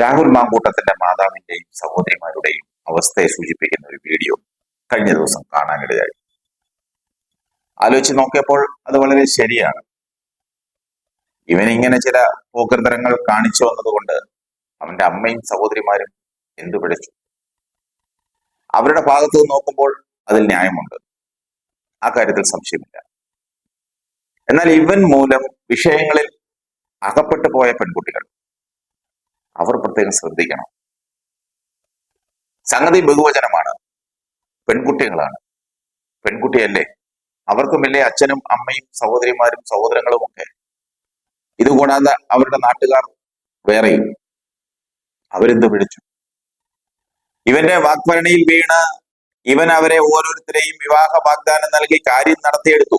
രാഹുൽ മാങ്കൂട്ടത്തിന്റെ മാതാവിന്റെയും സഹോദരിമാരുടെയും അവസ്ഥയെ സൂചിപ്പിക്കുന്ന ഒരു വീഡിയോ കഴിഞ്ഞ ദിവസം കാണാനിടയായി. ആലോചിച്ച് നോക്കിയപ്പോൾ അത് വളരെ ശരിയാണ്. ഇവനിങ്ങനെ ചില പോക്കൃതരങ്ങൾ കാണിച്ചു വന്നതുകൊണ്ട് അവന്റെ അമ്മയും സഹോദരിമാരും എന്തു പിഴച്ചു? അവരുടെ ഭാഗത്ത് നോക്കുമ്പോൾ അതിൽ ന്യായമുണ്ട്. ആ കാര്യത്തിൽ സംശയമില്ല. എന്നാൽ ഇവൻ മൂലം വിഷയങ്ങളിൽ അകപ്പെട്ടു പോയ പെൺകുട്ടികൾ അവർ പ്രത്യേകം ശ്രദ്ധിക്കണം. സംഗതി ബഹുവചനമാണ്. പെൺകുട്ടികളാണ്. പെൺകുട്ടിയല്ലേ? അവർക്കുമില്ലേ അച്ഛനും അമ്മയും സഹോദരിമാരും സഹോദരങ്ങളും ഒക്കെ. ഇതുകൂടാതെ അവരുടെ നാട്ടുകാർ വേറെയും അവരെന്ത് പിടിച്ചു ഇവന്റെ വാഗ്ഭരണിയിൽ വീണ് ഇവൻ അവരെ ഓരോരുത്തരെയും വിവാഹ വാഗ്ദാനം നൽകി കാര്യം നടത്തിയെടുത്തു.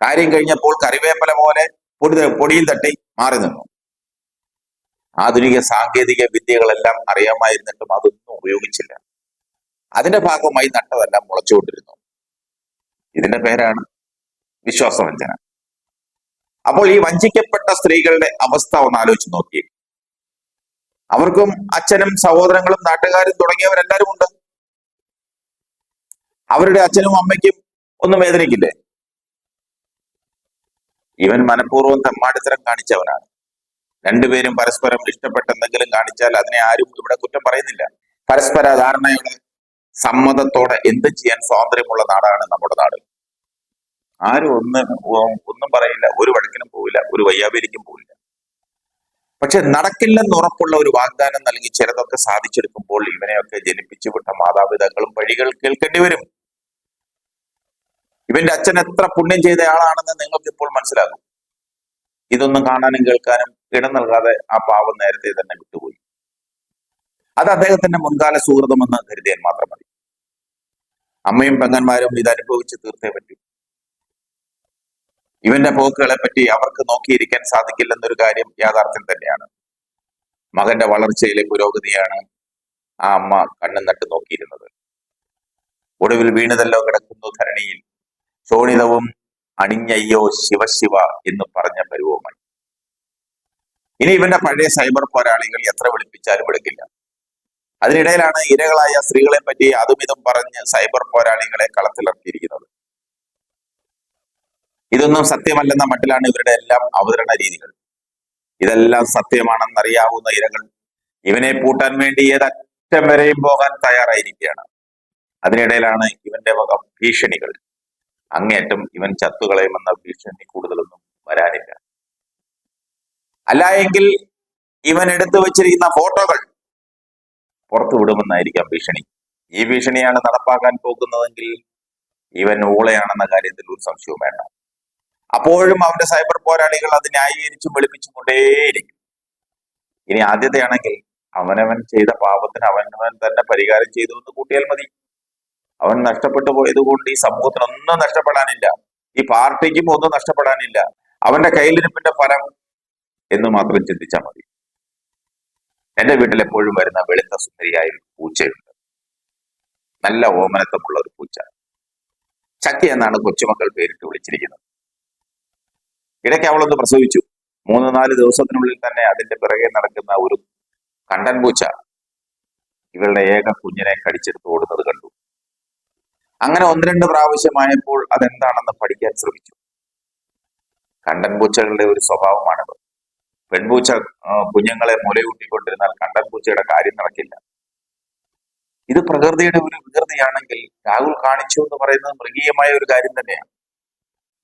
കാര്യം കഴിഞ്ഞപ്പോൾ കറിവേപ്പല പോലെ പൊടി പൊടിയിൽ തട്ടി മാറി നിന്നു. ആധുനിക സാങ്കേതിക വിദ്യകളെല്ലാം അറിയാമായിരുന്നിട്ടും അതൊന്നും ഉപയോഗിച്ചില്ല. അതിന്റെ ഭാഗമായി നട്ടതെല്ലാം മുളച്ചുകൊണ്ടിരുന്നു. ഇതിന്റെ പേരാണ് വിശ്വാസവഞ്ചന. അപ്പോൾ ഈ വഞ്ചിക്കപ്പെട്ട സ്ത്രീകളുടെ അവസ്ഥ ഒന്ന് ആലോചിച്ച് നോക്കി. അവർക്കും അച്ഛനും സഹോദരങ്ങളും നാട്ടുകാരും തുടങ്ങിയവരെല്ലാരും ഉണ്ട്. അവരുടെ അച്ഛനും അമ്മയ്ക്കും ഒന്നും വേദനിക്കില്ലേ? ഇവൻ മനഃപൂർവം തെമ്മാടിത്തരം കാണിച്ചവനാണ്. രണ്ടുപേരും പരസ്പരം ഇഷ്ടപ്പെട്ട എന്തെങ്കിലും കാണിച്ചാൽ അതിനെ ആരും ഇവിടെ കുറ്റം പറയുന്നില്ല. പരസ്പര ധാരണയുടെ സമ്മതത്തോടെ എന്ത് ചെയ്യാൻ സ്വാതന്ത്ര്യമുള്ള നാടാണ് നമ്മുടെ നാട്. ആരും ഒന്ന് ഒന്നും പറയില്ല. ഒരു വഴക്കിനും പോവില്ല. ഒരു വയ്യാവേലിക്കും പോവില്ല. പക്ഷെ നടക്കില്ലെന്ന് ഉറപ്പുള്ള ഒരു വാഗ്ദാനം നൽകി ചിലതൊക്കെ സാധിച്ചെടുക്കുമ്പോൾ ഇവനെയൊക്കെ ജനിപ്പിച്ചു വിട്ട മാതാപിതാക്കളും വഴികൾ കേൾക്കേണ്ടി വരും. ഇവന്റെ അച്ഛൻ എത്ര പുണ്യം ചെയ്ത ആളാണെന്ന് നിങ്ങൾക്ക് ഇപ്പോൾ മനസ്സിലാകും. ഇതൊന്നും കാണാനും കേൾക്കാനും ഇടം നൽകാതെ ആ പാവം നേരത്തെ തന്നെ വിട്ടുപോയി. അത് അദ്ദേഹത്തിന്റെ മുൻകാല സുഹൃതമെന്ന് കരുതിയാൽ മാത്രം മതി. അമ്മയും പെങ്ങന്മാരും ഇത് അനുഭവിച്ച് തീർത്തേ പറ്റൂ. ഇവന്റെ പോക്കുകളെ പറ്റി അവർക്ക് നോക്കിയിരിക്കാൻ സാധിക്കില്ലെന്നൊരു കാര്യം യാഥാർത്ഥ്യം തന്നെയാണ്. മകന്റെ വളർച്ചയിലെ പുരോഗതിയാണ് ആ അമ്മ കണ്ണും നട്ട് നോക്കിയിരുന്നത്. ഒടുവിൽ വീണതല്ലോ കിടക്കുന്നു ധരണിയിൽ. ശോണിതവും അണിഞ്ഞയ്യോ ശിവശിവ എന്ന് പറഞ്ഞ പരുവമായി. ഇനി ഇവന്റെ പഴയ സൈബർ പോരാളികൾ എത്ര വിളിപ്പിച്ചാലും എടുക്കില്ല. അതിനിടയിലാണ് ഇരകളായ സ്ത്രീകളെ പറ്റി അതും ഇതും പറഞ്ഞ് സൈബർ പോരാളികളെ കളത്തിലിറക്കിയിരിക്കുന്നത്. ഇതൊന്നും സത്യമല്ലെന്ന മട്ടിലാണ് ഇവരുടെ എല്ലാം അവതരണ രീതികൾ. ഇതെല്ലാം സത്യമാണെന്നറിയാവുന്ന ഇരകൾ ഇവനെ പൂട്ടാൻ വേണ്ടി ഏതറ്റം വരെയും പോകാൻ തയ്യാറായിരിക്കുകയാണ്. അതിനിടയിലാണ് ഇവന്റെ വക ഭീഷണികൾ. അങ്ങേയറ്റം ഇവൻ ചത്തുകളയുമെന്ന ഭീഷണി കൂടുതലൊന്നും വരാനില്ല. അല്ല എങ്കിൽ ഇവൻ എടുത്തു വച്ചിരിക്കുന്ന ഫോട്ടോകൾ പുറത്തു വിടുമെന്നായിരിക്കാം ഭീഷണി. ഈ ഭീഷണിയാണ് നടപ്പാക്കാൻ പോകുന്നതെങ്കിൽ ഇവൻ ഊളയാണെന്ന കാര്യത്തിൽ ഒരു സംശയവും വേണ്ട. അപ്പോഴും അവന്റെ സൈബർ പോരാളികൾ അത് ന്യായീകരിച്ചും വെളുപ്പിച്ചും കൊണ്ടേയിരിക്കും ഇനി ആദ്യത്തെയാണെങ്കിൽ അവനവൻ ചെയ്ത പാപത്തിന് അവനവൻ തന്നെ പരിഹാരം ചെയ്തു എന്ന് കൂട്ടിയാൽ മതി. അവൻ നഷ്ടപ്പെട്ടു പോയത് കൊണ്ട് ഈ സമൂഹത്തിനൊന്നും നഷ്ടപ്പെടാനില്ല. ഈ പാർട്ടിക്കും ഒന്നും നഷ്ടപ്പെടാനില്ല. അവന്റെ കയ്യിലിരിപ്പിന്റെ ഫലം എന്ന് മാത്രം ചിന്തിച്ചാൽ മതി. എന്റെ വീട്ടിൽ എപ്പോഴും വരുന്ന വെളുത്ത സുന്ദരിയായ ഒരു പൂച്ചയുണ്ട്. നല്ല ഓമനത്വമുള്ള ഒരു പൂച്ച. ചക്കി എന്നാണ് കൊച്ചുമക്കൾ പേരിട്ട് വിളിച്ചിരിക്കുന്നത്. ഇടയ്ക്ക് അവളൊന്ന് പ്രസവിച്ചു. മൂന്ന് നാല് ദിവസത്തിനുള്ളിൽ തന്നെ അതിന്റെ പിറകെ നടക്കുന്ന ഒരു കണ്ടൻ പൂച്ച ഇവളുടെ ഏക കുഞ്ഞിനെ കടിച്ചെടുത്ത് ഓടുന്നത് കണ്ടു. അങ്ങനെ ഒന്ന് രണ്ട് പ്രാവശ്യമായപ്പോൾ അതെന്താണെന്ന് പഠിക്കാൻ ശ്രമിച്ചു. കണ്ടൻ പൂച്ചകളുടെ ഒരു സ്വഭാവമാണത്. പെൺപൂച്ച കുഞ്ഞുങ്ങളെ മുലയൂട്ടിക്കൊണ്ടിരുന്നാൽ കണ്ടൻ പൂച്ചയുടെ കാര്യം നടക്കില്ല. ഇത് പ്രകൃതിയുടെ ഒരു വികൃതിയാണെങ്കിൽ രാഹുൽ കാണിച്ചു എന്ന് പറയുന്നത് മൃഗീയമായ ഒരു കാര്യം തന്നെയാണ്.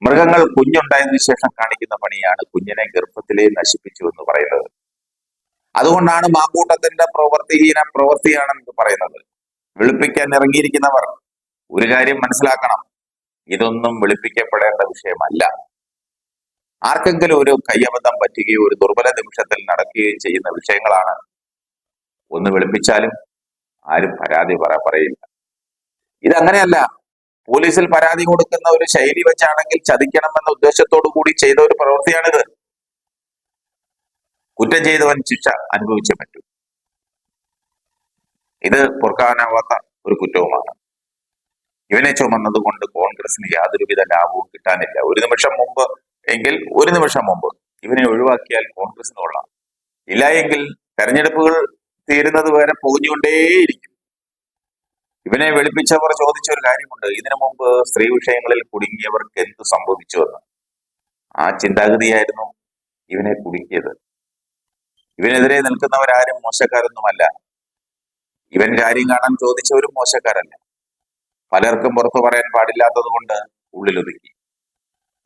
മൃഗങ്ങൾ കുഞ്ഞുണ്ടായതിനു ശേഷം കാണിക്കുന്ന പണിയാണ് കുഞ്ഞിനെ ഗർഭത്തിലേ നശിപ്പിച്ചു എന്ന് പറയുന്നത്. അതുകൊണ്ടാണ് മാങ്കൂട്ടത്തിന്റെ പ്രവൃത്തിഹീന പ്രവൃത്തിയാണെന്ന് പറയുന്നത്. വെളുപ്പിക്കാൻ ഇറങ്ങിയിരിക്കുന്നവർ ഒരു കാര്യം മനസ്സിലാക്കണം. ഇതൊന്നും വെളുപ്പിക്കപ്പെടേണ്ട വിഷയമല്ല. ആർക്കെങ്കിലും ഒരു കയ്യബദ്ധം പറ്റുകയോ ഒരു ദുർബല നിമിഷത്തിൽ നടക്കുകയും ചെയ്യുന്ന വിഷയങ്ങളാണ് ഒന്ന് വെളുപ്പിച്ചാലും ആരും പരാതി പറ പറയില്ല. ഇതങ്ങനെയല്ല. പോലീസിൽ പരാതി കൊടുക്കുന്ന ഒരു ശൈലി വെച്ചാണെങ്കിൽ ചതിക്കണമെന്ന ഉദ്ദേശത്തോടു കൂടി ചെയ്ത ഒരു പ്രവൃത്തിയാണിത്. കുറ്റം ചെയ്തവൻ ശിക്ഷ അനുഭവിച്ചേ പറ്റൂ. ഇത് പൊറുക്കാനാവാത്ത ഒരു കുറ്റവുമാണ്. ഇവനെ ചുമന്നതുകൊണ്ട് കോൺഗ്രസിന് യാതൊരുവിധ ലാഭവും കിട്ടാനില്ല. ഒരു നിമിഷം മുമ്പ് എങ്കിൽ ഒരു നിമിഷം മുമ്പ് ഇവനെ ഒഴിവാക്കിയാൽ കോൺഗ്രസിന് കൊള്ളാം. ഇല്ല എങ്കിൽ തെരഞ്ഞെടുപ്പുകൾ തീരുന്നത് വരെ പൊതിഞ്ഞുകൊണ്ടേയിരിക്കും ഇവനെ വെളുപ്പിച്ചവർ ചോദിച്ച ഒരു കാര്യമുണ്ട്. ഇതിനു മുമ്പ് സ്ത്രീ വിഷയങ്ങളിൽ കുടുങ്ങിയവർക്ക് എന്തു സംഭവിച്ചുവെന്ന് ആ ചിന്താഗതിയായിരുന്നു ഇവനെ കുടുക്കിയത് ഇവനെതിരെ നിൽക്കുന്നവരാരും മോശക്കാരൊന്നുമല്ല. ഇവൻ കാര്യം കാണാൻ ചോദിച്ചവരും മോശക്കാരല്ല. പലർക്കും പുറത്തു പറയാൻ പാടില്ലാത്തത് കൊണ്ട് ഉള്ളിലൊതുക്കി.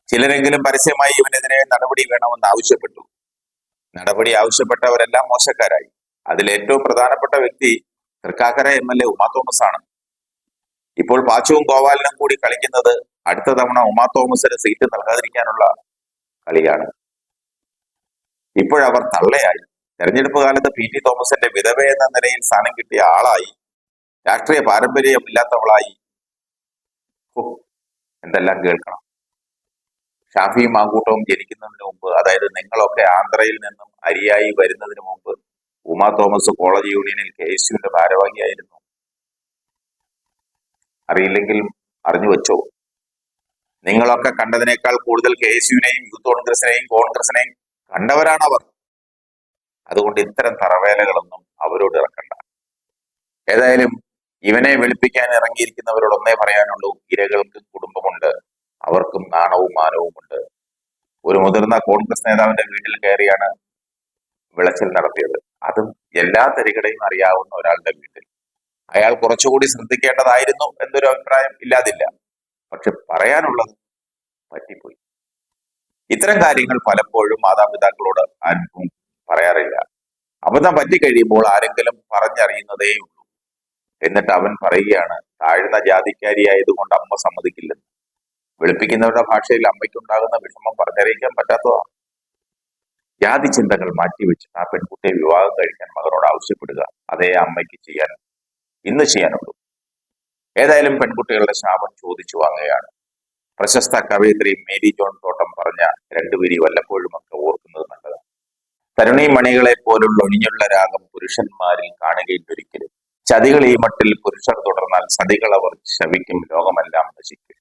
ചിലരെങ്കിലും പരസ്യമായി ഇവനെതിരെ നടപടി വേണമെന്ന് ആവശ്യപ്പെട്ടു. നടപടി ആവശ്യപ്പെട്ടവരെല്ലാം മോശക്കാരായി. അതിൽ ഏറ്റവും പ്രധാനപ്പെട്ട വ്യക്തി Thrikkakara M L A Uma Thomas ആണ്. ഇപ്പോൾ പാച്ചുവും ഗോപാലനും കൂടി കളിക്കുന്നത് അടുത്ത തവണ ഉമാ തോമസിന് സീറ്റ് നൽകാതിരിക്കാനുള്ള കളിയാണ്. ഇപ്പോഴവർ തള്ളയായി. തെരഞ്ഞെടുപ്പ് കാലത്ത് പി ടി തോമസിന്റെ വിധവ എന്ന നിലയിൽ സ്ഥാനം കിട്ടിയ ആളായി. രാഷ്ട്രീയ പാരമ്പര്യമില്ലാത്തവളായി. എന്തെല്ലാം കേൾക്കണം. ഷാഫിയും മാങ്കൂട്ടവും ജനിക്കുന്നതിന് മുമ്പ് അതായത് നിങ്ങളൊക്കെ ആന്ധ്രയിൽ നിന്നും അരിയായി വരുന്നതിന് മുമ്പ് ഉമാ തോമസ് കോളേജ് യൂണിയനിൽ കെ എസ് യുവിന്റെ ഭാരവാഹിയായിരുന്നു. അറിയില്ലെങ്കിൽ അറിഞ്ഞു വെച്ചോ? നിങ്ങളൊക്കെ കണ്ടതിനേക്കാൾ കൂടുതൽ കെ എസ് യുവിനെയും യൂത്ത് കോൺഗ്രസിനെയും കോൺഗ്രസിനെയും കണ്ടവരാണ് അവർ. അതുകൊണ്ട് ഇത്തരം തറവേലകളൊന്നും അവരോട് ഇറക്കണ്ട. ഏതായാലും ഇവനെ വെളുപ്പിക്കാൻ ഇറങ്ങിയിരിക്കുന്നവരോട് ഒന്നേ പറയാനുള്ളൂ ഇരകൾക്ക് കുടുംബമുണ്ട്. അവർക്കും നാണവും മാനവുമുണ്ട് ഒരു മുതിർന്ന കോൺഗ്രസ് നേതാവിന്റെ വീട്ടിൽ കയറിയാണ് വിളച്ചിൽ നടത്തിയത്. അതും എല്ലാ തരികടയും അറിയാവുന്ന ഒരാളുടെ വീട്ടിൽ. അയാൾ കുറച്ചുകൂടി ശ്രദ്ധിക്കേണ്ടതായിരുന്നു എന്നൊരു അഭിപ്രായം ഇല്ലാതില്ല. പക്ഷെ പറയാനുള്ളത് പറ്റിപ്പോയി. ഇത്തരം കാര്യങ്ങൾ പലപ്പോഴും മാതാപിതാക്കളോട് ആർക്കും പറയാറില്ല. അബദ്ധം പറ്റിക്കഴിയുമ്പോൾ ആരെങ്കിലും പറഞ്ഞറിയുന്നതേ ഉള്ളൂ എന്നിട്ട് അവൻ പറയുകയാണ് താഴ്ന്ന ജാതിക്കാരിയായതുകൊണ്ട് അമ്മ സമ്മതിക്കില്ലെന്ന്. വെളുപ്പിക്കുന്നവരുടെ ഭാഷയിൽ അമ്മയ്ക്കുണ്ടാകുന്ന വിഷമം പറഞ്ഞറിയിക്കാൻ പറ്റാത്തതാണ് ജാതി ചിന്തകൾ മാറ്റിവെച്ച് ആ പെൺകുട്ടിയെ വിവാഹം കഴിക്കാൻ മകനോട് ആവശ്യപ്പെടുക. അതേ അമ്മയ്ക്ക് ചെയ്യാൻ ഇന്ന് ചെയ്യാനുള്ളൂ. ഏതായാലും പെൺകുട്ടികളുടെ ശാപം ചോദിച്ചു വാങ്ങുകയാണ്. പ്രശസ്ത കവയിത്രി മേരി ജോൺ തോട്ടം പറഞ്ഞ രണ്ടുപേരി വല്ലപ്പോഴും ഒക്കെ ഓർക്കുന്നത് നല്ലതാണ്. തരുണി മണികളെ പോലുള്ള ഒഴിഞ്ഞുള്ള രാഗം പുരുഷന്മാരിൽ കാണുകയില്ലൊരിക്കലും ചതികൾ ഈ മട്ടിൽ പുരുഷർ തുടർന്നാൽ സതികൾ അവർ ശവിക്കും ലോകമെല്ലാം നശിക്കും.